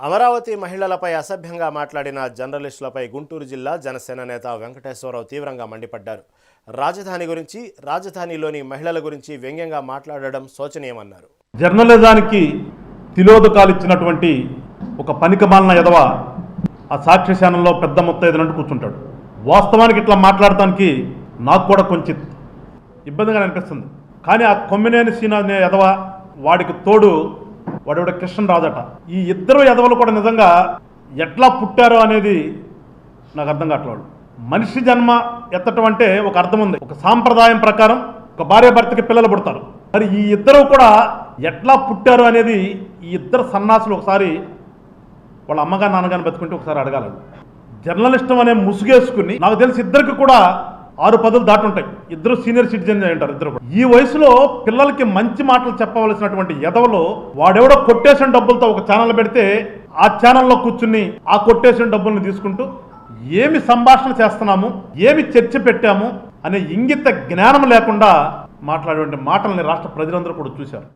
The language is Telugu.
అమరావతి మహిళలపై అసభ్యంగా మాట్లాడిన జర్నలిస్టులపై గుంటూరు జిల్లా జనసేన నేత వెంకటేశ్వరరావు తీవ్రంగా మండిపడ్డారు. రాజధాని గురించి రాజధానిలోని మహిళల గురించి వ్యంగ్యంగా మాట్లాడడం శోచనీయమన్నారు. జర్నలిజానికి తిలోదకాలు ఇచ్చినటువంటి ఒక పనికిమాలిన ఎదవ ఆ సాక్ష్య శానంలో పెద్ద ముత్తైదులంటూ కూర్చుంటాడు. వాస్తవానికి ఇట్లా మాట్లాడటానికి నాకు కూడా కొంచెం ఇబ్బందిగా అనిపిస్తుంది. కానీ ఆ కొమ్మినేని సీన అనే ఎదవ వాడికి తోడు వాడెవడ కృష్ణరాజట ఈ ఇద్దరు ఎదవలు కూడా నిజంగా ఎట్లా పుట్టారో అనేది నాకు అర్థం కావట్లేదు. మనిషి జన్మ ఎత్తటం అంటే ఒక అర్థం ఉంది. ఒక సాంప్రదాయం ప్రకారం ఒక భార్య భర్తకి పిల్లలు పుడతారు. మరి ఈ ఇద్దరు కూడా ఎట్లా పుట్టారు అనేది ఈ ఇద్దరు సన్నాసులు ఒకసారి వాళ్ళ అమ్మగా నాన్నగారిని బతుకుంటే ఒకసారి అడగాలి. జర్నలిస్టం అనే ముసుగేసుకుని నాకు తెలిసి ఇద్దరికి కూడా ఆరు పదులు దాటుంటాయి. ఇద్దరు సీనియర్ సిటిజన్ అయి ఉంటారు ఇద్దరు ఈ వయసులో పిల్లలకి మంచి మాటలు చెప్పవలసినటువంటి ఎదవలో వాడెవడో కొట్టేసిన డబ్బులతో ఒక ఛానల్ పెడితే ఆ ఛానల్లో కూర్చుని ఆ కొట్టేసిన డబ్బుల్ని తీసుకుంటూ ఏమి సంభాషణ చేస్తున్నాము ఏమి చర్చ పెట్టాము అనే ఇంగిత జ్ఞానం లేకుండా మాట్లాడేటువంటి మాటల్ని రాష్ట్ర ప్రజలందరూ కూడా చూశారు.